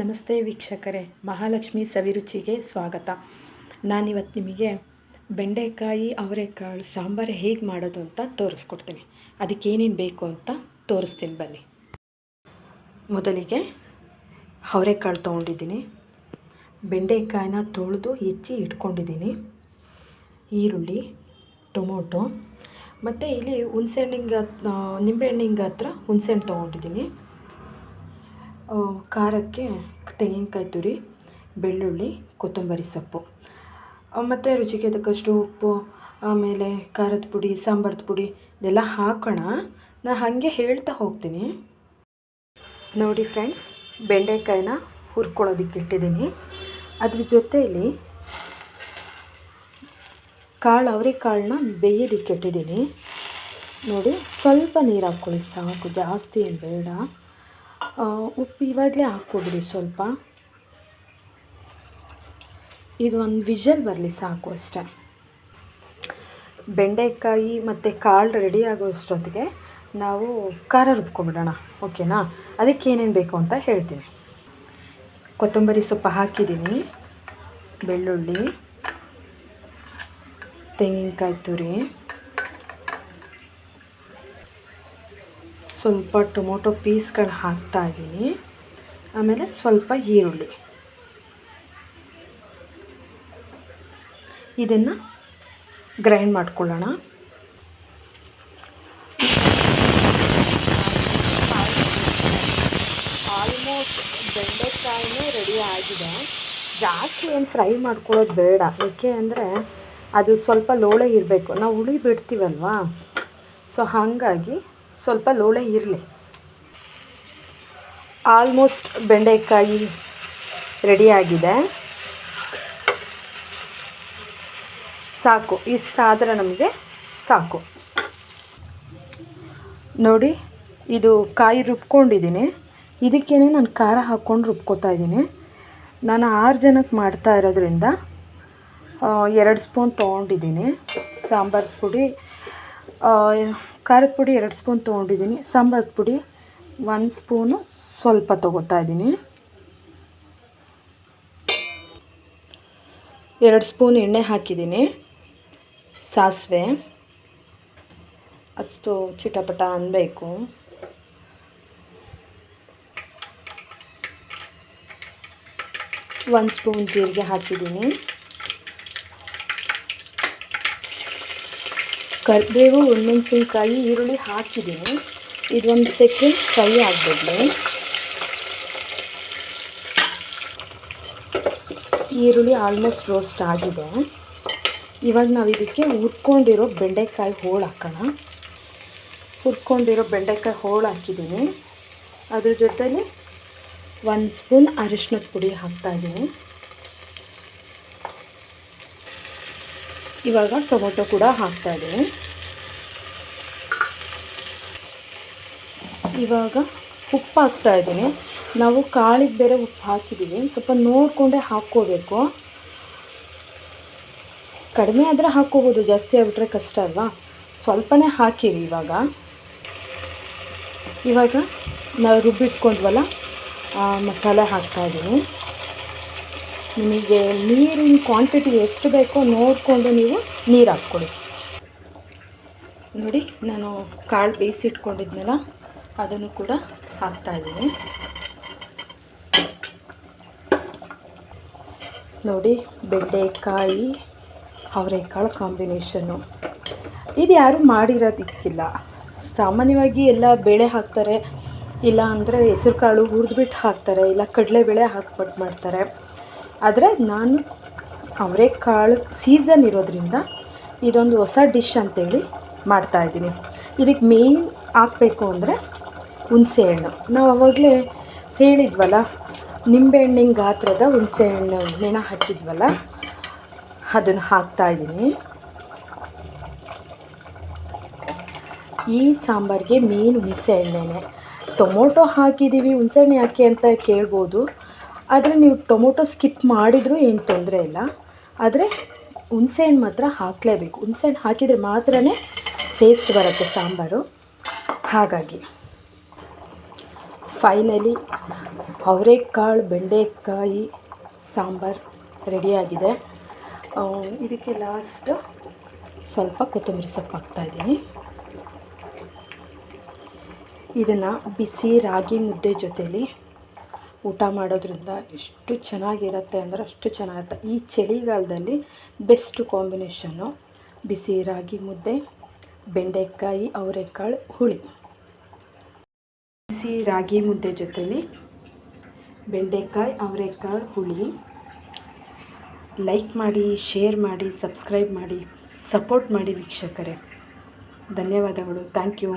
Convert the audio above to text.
ನಮಸ್ತೆ ವೀಕ್ಷಕರೇ, ಮಹಾಲಕ್ಷ್ಮಿ ಸವಿರುಚಿಗೆ ಸ್ವಾಗತ. ನಾನಿವತ್ತು ನಿಮಗೆ ಬೆಂಡೆಕಾಯಿ, ಅವರೆಕಾಳು, ಸಾಂಬಾರು ಹೇಗೆ ಮಾಡೋದು ಅಂತ ತೋರಿಸ್ಕೊಡ್ತೀನಿ. ಅದಕ್ಕೆ ಏನೇನು ಬೇಕು ಅಂತ ತೋರಿಸ್ತೀನಿ ಬನ್ನಿ. ಮೊದಲಿಗೆ ಅವರೆಕಾಳು ತೊಗೊಂಡಿದ್ದೀನಿ. ಬೆಂಡೆಕಾಯಿನ ತೊಳೆದು ಹೆಚ್ಚಿ ಇಟ್ಕೊಂಡಿದ್ದೀನಿ. ಈರುಳ್ಳಿ, ಟೊಮೊಟೊ, ಮತ್ತು ಇಲ್ಲಿ ಹುಣಸೆಹಣ್ಣಿಂಗೆ ನಿಂಬೆಹಣ್ಣಿಂಗೆ ಹತ್ರ ಹುಣಸೆಹಣ್ಣು ತೊಗೊಂಡಿದ್ದೀನಿ. ಖಾರಕ್ಕೆ ತೆಂಗಿನಕಾಯಿ ತುರಿ, ಬೆಳ್ಳುಳ್ಳಿ, ಕೊತ್ತಂಬರಿ ಸೊಪ್ಪು. ಮತ್ತು ರುಚಿಗೆ ತಕ್ಕಷ್ಟು ಉಪ್ಪು, ಆಮೇಲೆ ಖಾರದ ಪುಡಿ, ಸಾಂಬಾರದ ಪುಡಿ ಇದೆಲ್ಲ ಹಾಕೋಣ. ನಾನು ಹಾಗೆ ಹೇಳ್ತಾ ಹೋಗ್ತೀನಿ. ನೋಡಿ ಫ್ರೆಂಡ್ಸ್, ಬೆಂಡೆಕಾಯಿನ ಹುರ್ಕೊಳ್ಳೋದಕ್ಕೆ ಇಟ್ಟಿದ್ದೀನಿ. ಅದ್ರ ಜೊತೆಯಲ್ಲಿ ಕಾಳು ಅವರೆಕಾಳನ್ನ ಬೇಯೋದಕ್ಕೆ ಇಟ್ಟಿದ್ದೀನಿ. ನೋಡಿ, ಸ್ವಲ್ಪ ನೀರು ಹಾಕ್ಕೊಳ್ಳಿ ಸಾಕು, ಜಾಸ್ತಿ ಏನು ಬೇಡ. ಉಪ್ಪು ಇವಾಗಲೇ ಹಾಕ್ಕೊಬಿಡಿ ಸ್ವಲ್ಪ. ಇದು ಒಂದು ವಿಷಲ್ ಬರಲಿ ಸಾಕು ಅಷ್ಟೆ. ಬೆಂಡೆಕಾಯಿ ಮತ್ತು ಕಾಳು ರೆಡಿ ಆಗೋಷ್ಟೊತ್ತಿಗೆ ನಾವು ಖಾರ ರುಬ್ಕೊಬಿಡೋಣ, ಓಕೆನಾ? ಅದಕ್ಕೆ ಏನೇನು ಬೇಕು ಅಂತ ಹೇಳ್ತೀನಿ. ಕೊತ್ತಂಬರಿ ಸೊಪ್ಪು ಹಾಕಿದ್ದೀನಿ, ಬೆಳ್ಳುಳ್ಳಿ, ತೆಂಗಿನಕಾಯಿ ತುರಿ ಸ್ವಲ್ಪ ಟೊಮೊಟೊ ಪೀಸ್ಗಳು ಹಾಕ್ತಾ ಇದ್ದೀನಿ ಆಮೇಲೆ ಸ್ವಲ್ಪ ಈರುಳ್ಳಿ. ಇದನ್ನು ಗ್ರೈಂಡ್ ಮಾಡ್ಕೊಳ್ಳೋಣ. ಆಲ್ಮೋಸ್ಟ್ ಬೆಂಡೆಕಾಯಿನೇ ರೆಡಿ ಆಗಿದೆ. ಜಾಸ್ತಿ ಏನು ಫ್ರೈ ಮಾಡ್ಕೊಳ್ಳೋದು ಬೇಡ. ಏಕೆ ಅಂದರೆ ಅದು ಸ್ವಲ್ಪ ಲೋಳೆ ಇರಬೇಕು. ನಾವು ಹುಳಿ ಬಿಡ್ತೀವಲ್ವಾ? ಸೊ ಹಾಗಾಗಿ ಸ್ವಲ್ಪ ಲೋಳೆ ಇರಲಿ. ಆಲ್ಮೋಸ್ಟ್ ಬೆಂಡೆಕಾಯಿ ರೆಡಿಯಾಗಿದೆ ಸಾಕು ಇಷ್ಟಾದರೆ ನಮಗೆ ಸಾಕು. ನೋಡಿ, ಇದು ಕಾಯಿ ರುಬ್ಕೊಂಡಿದ್ದೀನಿ. ಇದಕ್ಕೇ ನಾನು ಖಾರ ಹಾಕ್ಕೊಂಡು ರುಬ್ಕೋತಾ ಇದ್ದೀನಿ. ನಾನು ಆರು ಜನಕ್ಕೆ ಮಾಡ್ತಾ ಇರೋದ್ರಿಂದ ಎರಡು ಸ್ಪೂನ್ ತೊಗೊಂಡಿದ್ದೀನಿ. ಸಾಂಬಾರು ಪುಡಿ ಖಾರದ ಪುಡಿ ಎರಡು ಸ್ಪೂನ್ ತೊಗೊಂಡಿದ್ದೀನಿ. ಸಾಂಬಾರ್ ಪುಡಿ ಒಂದು ಸ್ಪೂನು ಸ್ವಲ್ಪ ತೊಗೋತಾ ಇದ್ದೀನಿ. ಎರಡು ಸ್ಪೂನ್ ಎಣ್ಣೆ ಹಾಕಿದ್ದೀನಿ. ಸಾಸಿವೆ. ಅಷ್ಟು ಚಿಟಪಟ ಅನ್ನಬೇಕು ಒಂದು ಸ್ಪೂನ್ ಜೀರಿಗೆ ಹಾಕಿದ್ದೀನಿ. ಕರಿಬೇವು ಒಣಮೆಣಸಿನ್ಕಾಯಿ ಈರುಳ್ಳಿ ಹಾಕಿದ್ದೀನಿ. ಇದೊಂದು ಸೆಕೆಂಡ್ ಫ್ರೈ ಆಗಬೇಕು ಈರುಳ್ಳಿ ಆಲ್ಮೋಸ್ಟ್ ರೋಸ್ಟ್ ಆಗಿದೆ. ಇವಾಗ ನಾವು ಇದಕ್ಕೆ ಹುರ್ಕೊಂಡಿರೋ ಬೆಂಡೆಕಾಯಿ ಹೋಳು ಹಾಕೋಣ. ಹುರ್ಕೊಂಡಿರೋ ಬೆಂಡೆಕಾಯಿ ಹೋಳು ಹಾಕಿದ್ದೀನಿ. ಅದ್ರ ಜೊತೆಲಿ ಒಂದು ಸ್ಪೂನ್ ಅರಿಶಿನದ ಪುಡಿ ಹಾಕ್ತಾಯಿದ್ದೀನಿ ಇವಾಗ ಟೊಮೊಟೊ ಕೂಡ ಹಾಕ್ತಾ ಇದ್ದೀನಿ ಇವಾಗ ಉಪ್ಪು ಹಾಕ್ತಾ ಇದ್ದೀನಿ. ನಾವು ಕಾಳಿಗೆ ಬೇರೆ ಉಪ್ಪು ಹಾಕಿದ್ದೀವಿ. ಸ್ವಲ್ಪ ನೋಡಿಕೊಂಡೇ ಹಾಕ್ಕೋಬೇಕು. ಕಡಿಮೆ ಆದರೆ ಹಾಕ್ಕೋಬೋದು, ಜಾಸ್ತಿ ಆಗಿಬಿಟ್ರೆ ಕಷ್ಟ ಅಲ್ವಾ? ಸ್ವಲ್ಪನೇ ಹಾಕಿರಿ ಇವಾಗ. ಇವಾಗ ನಾವು ರುಬ್ಬಿಟ್ಕೊಂಡ್ವಲ್ಲ ಮಸಾಲೆ ಹಾಕ್ತಾಯಿದ್ದೀನಿ ನಿಮಗೆ ನೀರಿನ ಕ್ವಾಂಟಿಟಿ ಎಷ್ಟು ಬೇಕೋ ನೋಡಿಕೊಂಡು ನೀವು ನೀರು ಹಾಕ್ಕೊಳ್ಳಿ ನೋಡಿ, ನಾನು ಕಾಳು ಬೇಯಿಸಿಟ್ಕೊಂಡಿದ್ನಲ್ಲ, ಅದನ್ನು ಕೂಡ ಹಾಕ್ತಾಯಿದ್ದೀನಿ ನೋಡಿ, ಬೆಂಡೆಕಾಯಿ, ಅವರೆಕಾಳು ಕಾಂಬಿನೇಷನ್ನು. ಇದು ಯಾರೂ ಮಾಡಿರೋದಿಕ್ಕಿಲ್ಲ. ಸಾಮಾನ್ಯವಾಗಿ ಎಲ್ಲ ಬೇಳೆ ಹಾಕ್ತಾರೆ. ಇಲ್ಲ ಅಂದರೆ ಹೆಸರುಕಾಳು ಹುರಿದ್ಬಿಟ್ಟು ಹಾಕ್ತಾರೆ. ಇಲ್ಲ ಕಡಲೆಬೇಳೆ ಹಾಕ್ಬಿಟ್ಟು ಮಾಡ್ತಾರೆ. ಆದರೆ ನಾನು ಅವರೆಕಾಳು ಸೀಸನ್ ಇರೋದ್ರಿಂದ ಇದೊಂದು ಹೊಸ ಡಿಶ್ ಅಂತೇಳಿ ಮಾಡ್ತಾಯಿದ್ದೀನಿ ಇದಕ್ಕೆ ಮೇಯ್ನ್ ಹಾಕಬೇಕು ಅಂದರೆ ಹುಣಸೆ ಹಣ್ಣು. ನಾವು ಆವಾಗಲೇ ಹೇಳಿದ್ವಲ್ಲ ನಿಂಬೆಹಣ್ಣಿನ ಗಾತ್ರದ ಹುಣಸೆ ಹಣ್ಣು ನೆನ ಹಾಕಿದ್ವಲ್ಲ, ಅದನ್ನು ಹಾಕ್ತಾಯಿದ್ದೀನಿ ಈ ಸಾಂಬಾರಿಗೆ ಮೇನ್ ಹುಣಸೆಹಣ್ಣೆ ಟೊಮೊಟೊ ಹಾಕಿದ್ದೀವಿ ಹುಣಸೆಹಣ್ಣು ಯಾಕೆ ಅಂತ ಕೇಳ್ಬೋದು. ಆದರೆ ನೀವು ಟೊಮೊಟೊ ಸ್ಕಿಪ್ ಮಾಡಿದರೂ ಏನು ತೊಂದರೆ ಇಲ್ಲ. ಆದರೆ ಹುಣಸೆಹಣ್ಣು ಮಾತ್ರ ಹಾಕಲೇಬೇಕು. ಹುಣಸೆಹಣ್ಣು ಹಾಕಿದರೆ ಮಾತ್ರ ಟೇಸ್ಟ್ ಬರುತ್ತೆ ಸಾಂಬಾರು. ಹಾಗಾಗಿ ಫೈನಲಿ ಅವರೆಕಾಳು, ಬೆಂಡೆಕಾಯಿ, ಸಾಂಬಾರು ರೆಡಿಯಾಗಿದೆ ಇದಕ್ಕೆ ಲಾಸ್ಟ್ ಸ್ವಲ್ಪ ಕೊತ್ತಂಬರಿ ಸೊಪ್ಪು ಹಾಕ್ತಾಯಿದ್ದೀನಿ ಇದನ್ನು ಬಿಸಿ ರಾಗಿ ಮುದ್ದೆ ಜೊತೇಲಿ ಊಟ ಮಾಡೋದ್ರಿಂದ ಎಷ್ಟು ಚೆನ್ನಾಗಿರುತ್ತೆ ಅಂದರೆ ಅಷ್ಟು ಚೆನ್ನಾಗಿರುತ್ತೆ. ಈ ಚಳಿಗಾಲದಲ್ಲಿ ಬೆಸ್ಟ್ ಕಾಂಬಿನೇಷನ್ನು ಬಿಸಿ ರಾಗಿ ಮುದ್ದೆ, ಬೆಂಡೆಕಾಯಿ, ಅವರೆಕಾಳು, ಹುಳಿ. ಬಿಸಿ ರಾಗಿ ಮುದ್ದೆ ಜೊತೆಲಿ ಬೆಂಡೆಕಾಯಿ, ಅವರೆಕಾಳು, ಹುಳಿ. ಲೈಕ್ ಮಾಡಿ ಶೇರ್ ಮಾಡಿ ಸಬ್ಸ್ಕ್ರೈಬ್ ಮಾಡಿ ಸಪೋರ್ಟ್ ಮಾಡಿ ವೀಕ್ಷಕರೇ. ಧನ್ಯವಾದಗಳು. Thank you